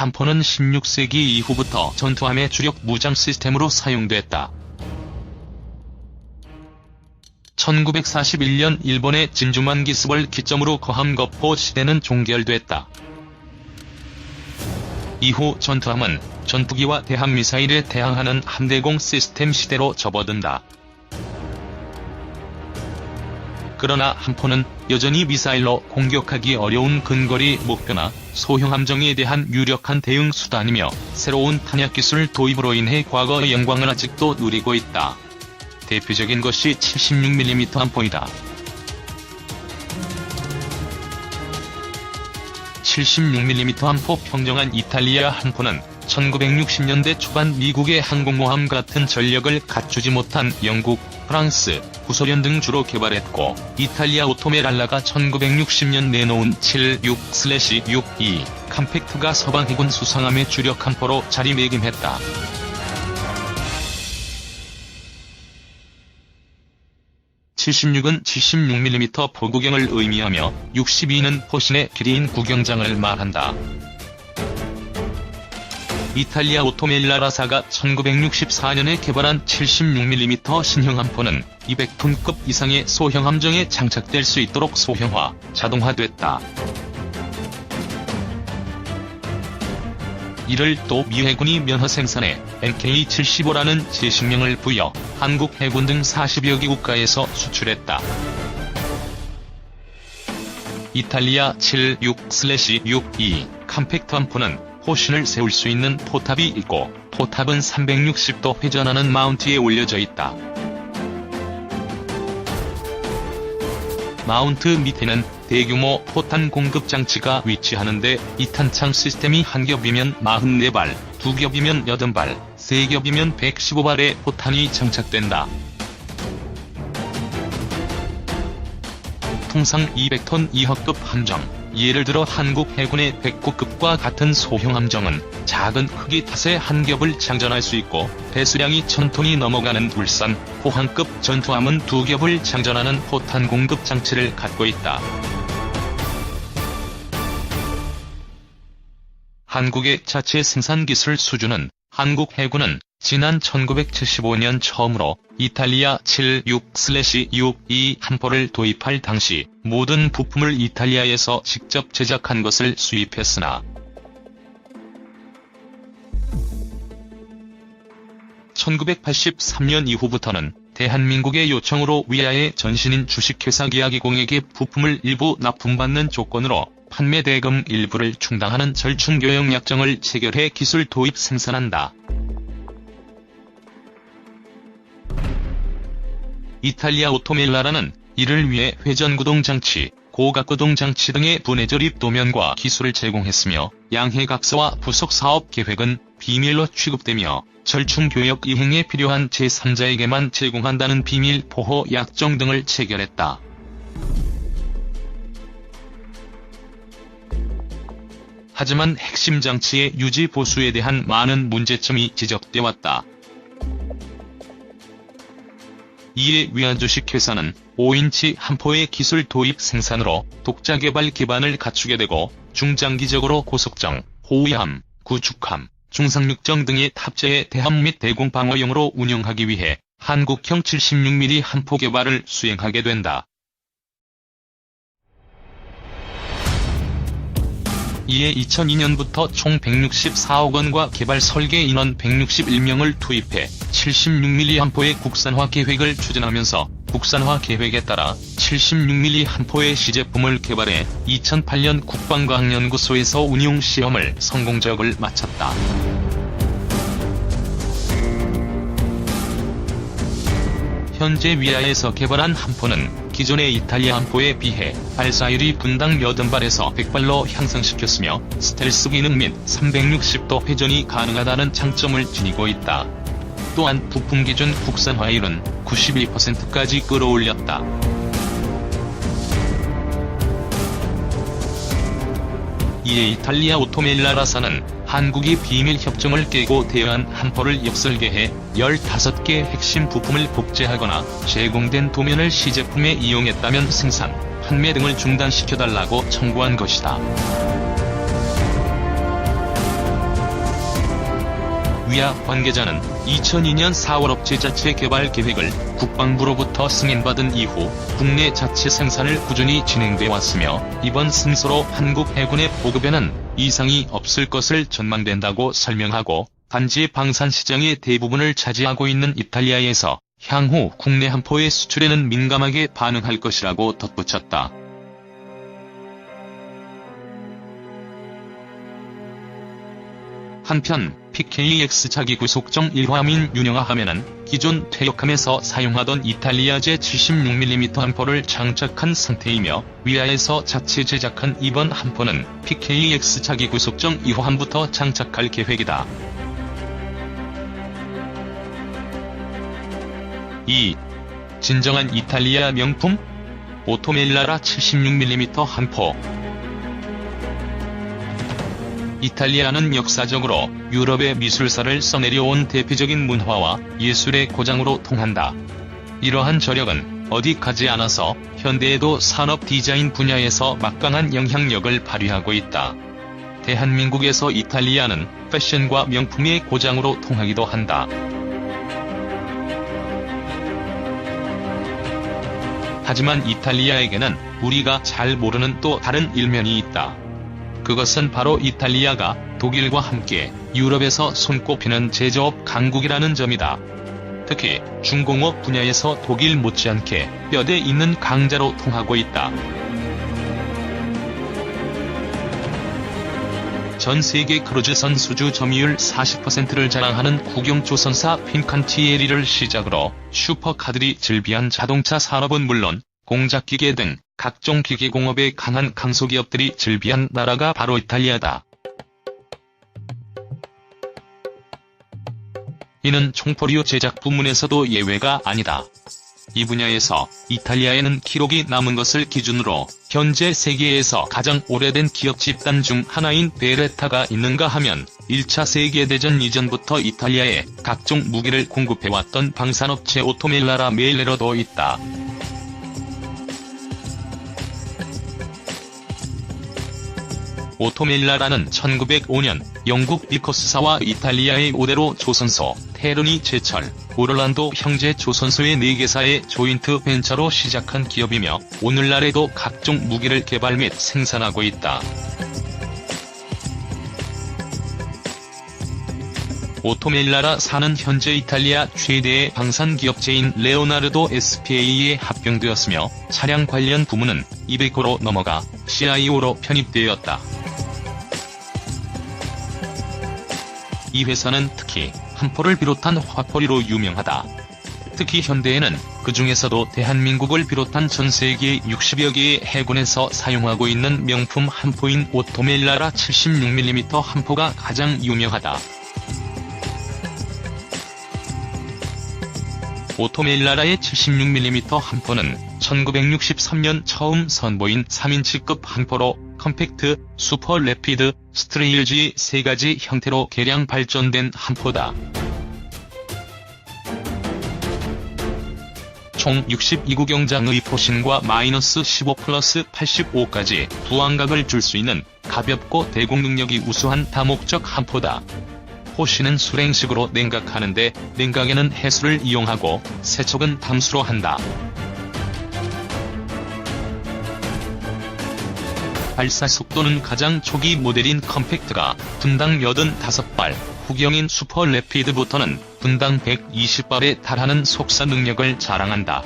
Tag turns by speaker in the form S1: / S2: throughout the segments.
S1: 함포는 16세기 이후부터 전투함의 주력 무장 시스템으로 사용됐다. 1941년 일본의 진주만 기습을 기점으로 거함거포 시대는 종결됐다. 이후 전투함은 전투기와 대함미사일에 대항하는 함대공 시스템 시대로 접어든다. 그러나 함포는 여전히 미사일로 공격하기 어려운 근거리 목표나 소형 함정에 대한 유력한 대응 수단이며 새로운 탄약 기술 도입으로 인해 과거의 영광을 아직도 누리고 있다. 대표적인 것이 76mm 함포이다. 76mm 함포 평정한 이탈리아 함포는 1960년대 초반 미국의 항공모함 같은 전력을 갖추지 못한 영국, 프랑스, 구소련 등 주로 개발했고 이탈리아 오토메랄라가 1960년 내놓은 76/62 컴팩트가 서방 해군 수상함의 주력 함포로 자리매김했다. (76은) 76mm 포구경을 의미하며 (62는) 포신의 길이인 구경장을 말한다. 이탈리아 오토멜라라사가 1964년에 개발한 76mm 신형 함포는 200톤급 이상의 소형 함정에 장착될 수 있도록 소형화, 자동화됐다. 이를 또 미 해군이 면허 생산에 MK75라는 제식명을 부여 한국 해군 등 40여 개 국가에서 수출했다. 이탈리아 76/62 컴팩트 함포는 호신을 세울 수 있는 포탑이 있고 포탑은 360도 회전하는 마운트에 올려져 있다. 마운트 밑에는 대규모 포탄 공급 장치가 위치하는데 이 탄창 시스템이 한 겹이면 44발, 두 겹이면 80발, 세 겹이면 115발의 포탄이 장착된다. 통상 200톤 이하급 함정, 예를 들어 한국 해군의 백구급과 같은 소형 함정은 작은 크기 탓에 한 겹을 장전할 수 있고 배수량이 1000톤이 넘어가는 울산, 포항급 전투함은 두 겹을 장전하는 포탄 공급 장치를 갖고 있다. 한국의 자체 생산 기술 수준은 한국 해군은 지난 1975년 처음으로 이탈리아 76/62 함포를 도입할 당시 모든 부품을 이탈리아에서 직접 제작한 것을 수입했으나 1983년 이후부터는 대한민국의 요청으로 위아의 전신인 주식회사 기아기공에게 부품을 일부 납품받는 조건으로 판매 대금 일부를 충당하는 절충교역 약정을 체결해 기술 도입 생산한다. 이탈리아 오토멜라라는 이를 위해 회전구동 장치, 고각구동 장치 등의 분해 조립 도면과 기술을 제공했으며 양해각서와 부속 사업 계획은 비밀로 취급되며 절충교역 이행에 필요한 제3자에게만 제공한다는 비밀 보호 약정 등을 체결했다. 하지만 핵심 장치의 유지 보수에 대한 많은 문제점이 지적돼 왔다. 이에 위안주식 회사는 5인치 함포의 기술 도입 생산으로 독자 개발 기반을 갖추게 되고 중장기적으로 고속정, 호위함, 구축함, 중상륙정 등의 탑재해 대함 및 대공 방어용으로 운영하기 위해 한국형 76mm 함포 개발을 수행하게 된다. 이에 2002년부터 총 164억 원과 개발 설계 인원 161명을 투입해 76mm 함포의 국산화 계획을 추진하면서 국산화 계획에 따라 76mm 함포의 시제품을 개발해 2008년 국방과학연구소에서 운용 시험을 성공적을 마쳤다. 현재 위아에서 개발한 함포는 기존의 이탈리아 함포에 비해 발사율이 분당 80발에서 100발로 향상시켰으며 스텔스 기능 및 360도 회전이 가능하다는 장점을 지니고 있다. 또한 부품 기준 국산화율은 92%까지 끌어올렸다. 이에 이탈리아 오토멜라라사는 한국이 비밀 협정을 깨고 대여한 함포를 역설계해 15개 핵심 부품을 복제하거나 제공된 도면을 시제품에 이용했다면 생산, 판매 등을 중단시켜달라고 청구한 것이다. 위아 관계자는 2002년 4월 업체 자체 개발 계획을 국방부로부터 승인받은 이후 국내 자체 생산을 꾸준히 진행돼 왔으며 이번 승소로 한국 해군의 보급에는 이상이 없을 것을 전망된다고 설명하고 단지 방산 시장의 대부분을 차지하고 있는 이탈리아에서 향후 국내 함포의 수출에는 민감하게 반응할 것이라고 덧붙였다. 한편 PKX 자기 구속정 일화민 윤영화하면은 기존 퇴역함에서 사용하던 이탈리아제 76mm 함포를 장착한 상태이며 위아에서 자체 제작한 이번 함포는 PKX 자기 구속정 2호함부터 장착할 계획이다. 2. 진정한 이탈리아 명품? 오토멜라라 76mm 함포 이탈리아는 역사적으로 유럽의 미술사를 써내려온 대표적인 문화와 예술의 고장으로 통한다. 이러한 저력은 어디 가지 않아서 현대에도 산업 디자인 분야에서 막강한 영향력을 발휘하고 있다. 대한민국에서 이탈리아는 패션과 명품의 고장으로 통하기도 한다. 하지만 이탈리아에게는 우리가 잘 모르는 또 다른 일면이 있다. 그것은 바로 이탈리아가 독일과 함께 유럽에서 손꼽히는 제조업 강국이라는 점이다. 특히 중공업 분야에서 독일 못지않게 뼈대 있는 강자로 통하고 있다. 전 세계 크루즈선 수주 점유율 40%를 자랑하는 국영조선사 핀칸티에리를 시작으로 슈퍼카들이 즐비한 자동차 산업은 물론 공작기계 등 각종 기계공업에 강한 강소기업들이 즐비한 나라가 바로 이탈리아다. 이는 총포리오 제작 부문에서도 예외가 아니다. 이 분야에서 이탈리아에는 기록이 남은 것을 기준으로 현재 세계에서 가장 오래된 기업 집단 중 하나인 베레타가 있는가 하면 1차 세계대전 이전부터 이탈리아에 각종 무기를 공급해왔던 방산업체 오토멜라라 메일레로도 있다. 오토멜라라는 1905년 영국 비커스사와 이탈리아의 5대로 조선소, 테르니 제철, 오를란도 형제 조선소의 4개사의 조인트 벤처로 시작한 기업이며 오늘날에도 각종 무기를 개발 및 생산하고 있다. 오토멜라라 사는 현재 이탈리아 최대의 방산 기업체인 레오나르도 SPA에 합병되었으며 차량 관련 부문은 200호로 넘어가 CIO로 편입되었다. 이 회사는 특히 한포를 비롯한 화포리로 유명하다. 특히 현대에는 그 중에서도 대한민국을 비롯한 전 세계 60여 개의 해군에서 사용하고 있는 명품 한포인 오토멜라라 76mm 한포가 가장 유명하다. 오토멜라라의 76mm 한포는 1963년 처음 선보인 3인치급 한포로 컴팩트, 슈퍼 레피드, 스트레일지 세 가지 형태로 개량 발전된 한포다. 총 62구경장의 포신과 마이너스 15 플러스 85까지 부항각을 줄 수 있는 가볍고 대공 능력이 우수한 다목적 한포다. 포신은 수랭식으로 냉각하는데 냉각에는 해수를 이용하고 세척은 담수로 한다. 발사 속도는 가장 초기 모델인 컴팩트가 분당 85발, 후경인 슈퍼 레피드부터는 분당 120발에 달하는 속사 능력을 자랑한다.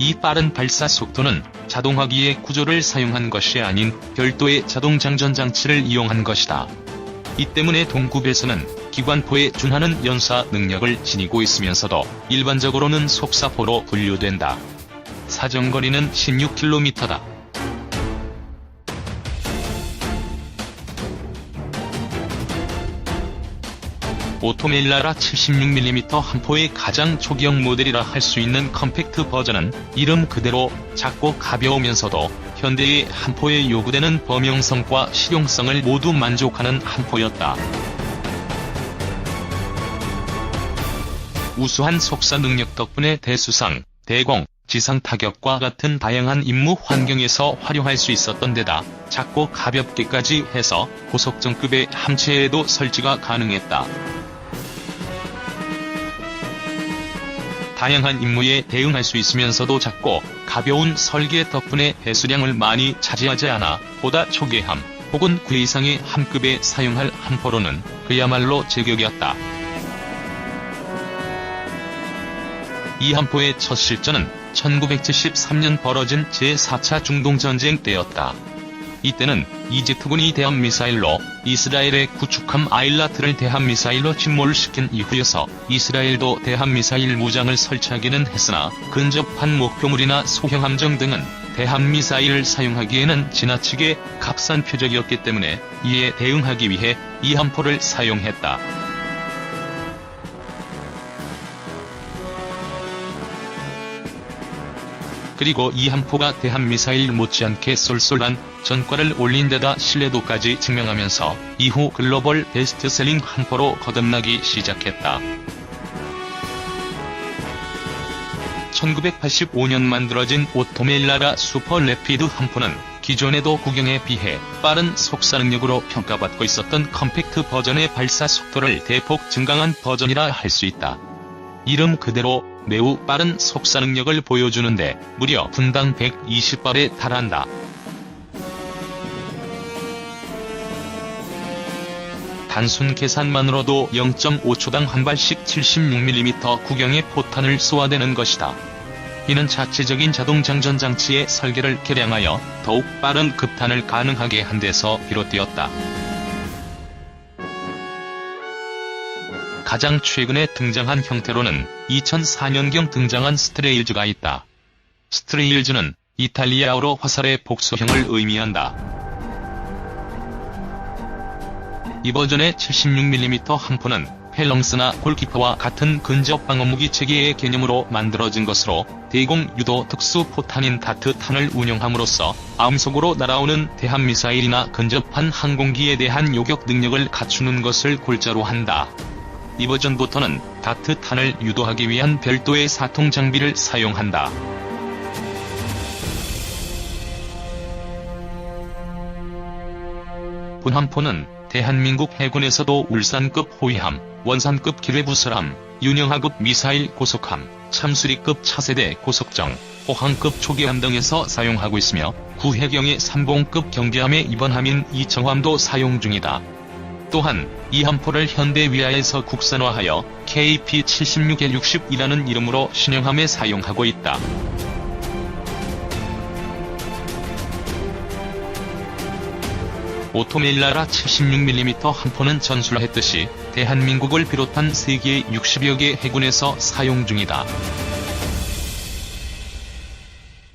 S1: 이 빠른 발사 속도는 자동화기의 구조를 사용한 것이 아닌 별도의 자동 장전 장치를 이용한 것이다. 이 때문에 동급에서는 기관포에 준하는 연사 능력을 지니고 있으면서도 일반적으로는 속사포로 분류된다. 사정거리는 16km다. 오토멜라라 76mm 한포의 가장 초기형 모델이라 할 수 있는 컴팩트 버전은 이름 그대로 작고 가벼우면서도 현대의 한포에 요구되는 범용성과 실용성을 모두 만족하는 한포였다. 우수한 속사 능력 덕분에 대수상, 대공, 지상 타격과 같은 다양한 임무 환경에서 활용할 수 있었던 데다 작고 가볍게까지 해서 고속정급의 함체에도 설치가 가능했다. 다양한 임무에 대응할 수 있으면서도 작고 가벼운 설계 덕분에 배수량을 많이 차지하지 않아 보다 초계함 혹은 그 이상의 함급에 사용할 함포로는 그야말로 제격이었다. 이 함포의 첫 실전은 1973년 벌어진 제4차 중동전쟁 때였다. 이때는 이집트군이 대함미사일로 이스라엘의 구축함 아일라트를 대함미사일로 침몰시킨 이후여서 이스라엘도 대함미사일 무장을 설치하기는 했으나 근접한 목표물이나 소형함정 등은 대함미사일을 사용하기에는 지나치게 값싼 표적이었기 때문에 이에 대응하기 위해 이 함포를 사용했다. 그리고 이 함포가 대한미사일 못지않게 쏠쏠한 전과를 올린 데다 신뢰도까지 증명하면서 이후 글로벌 베스트셀링 함포로 거듭나기 시작했다. 1985년 만들어진 오토멜라라 슈퍼 레피드 함포는 기존에도 구경에 비해 빠른 속사 능력으로 평가받고 있었던 컴팩트 버전의 발사 속도를 대폭 증강한 버전이라 할 수 있다. 이름 그대로 매우 빠른 속사 능력을 보여주는데 무려 분당 120발에 달한다. 단순 계산만으로도 0.5초당 한 발씩 76mm 구경의 포탄을 쏘아대는 것이다. 이는 자체적인 자동 장전 장치의 설계를 개량하여 더욱 빠른 급탄을 가능하게 한 데서 비롯되었다. 가장 최근에 등장한 형태로는 2004년경 등장한 스트레일즈가 있다. 스트레일즈는 이탈리아어로 화살의 복수형을 의미한다. 이 버전의 76mm 함포는 펠렁스나 골키퍼와 같은 근접 방어무기 체계의 개념으로 만들어진 것으로 대공 유도 특수 포탄인 다트 탄을 운용함으로써 암속으로 날아오는 대한미사일이나 근접한 항공기에 대한 요격 능력을 갖추는 것을 골자로 한다. 이 버전부터는 다트 탄을 유도하기 위한 별도의 사통 장비를 사용한다. 분함포는 대한민국 해군에서도 울산급 호위함, 원산급 기뢰부설함, 윤영하급 미사일 고속함, 참수리급 차세대 고속정, 호항급 초계함 등에서 사용하고 있으며 구해경의 삼봉급 경계함의 입원함인 이청함도 사용 중이다. 또한 이 함포를 현대 위아에서 국산화하여 KP-76-60이라는 이름으로 신형함에 사용하고 있다. 오토멜라라 76mm 함포는 전술했듯이 대한민국을 비롯한 세계 60여 개 해군에서 사용 중이다.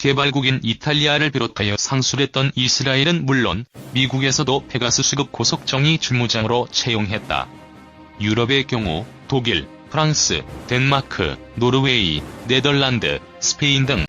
S1: 개발국인 이탈리아를 비롯하여 상술했던 이스라엘은 물론 미국에서도 페가수스급 고속정이 주무장으로 채용했다. 유럽의 경우 독일, 프랑스, 덴마크, 노르웨이, 네덜란드, 스페인 등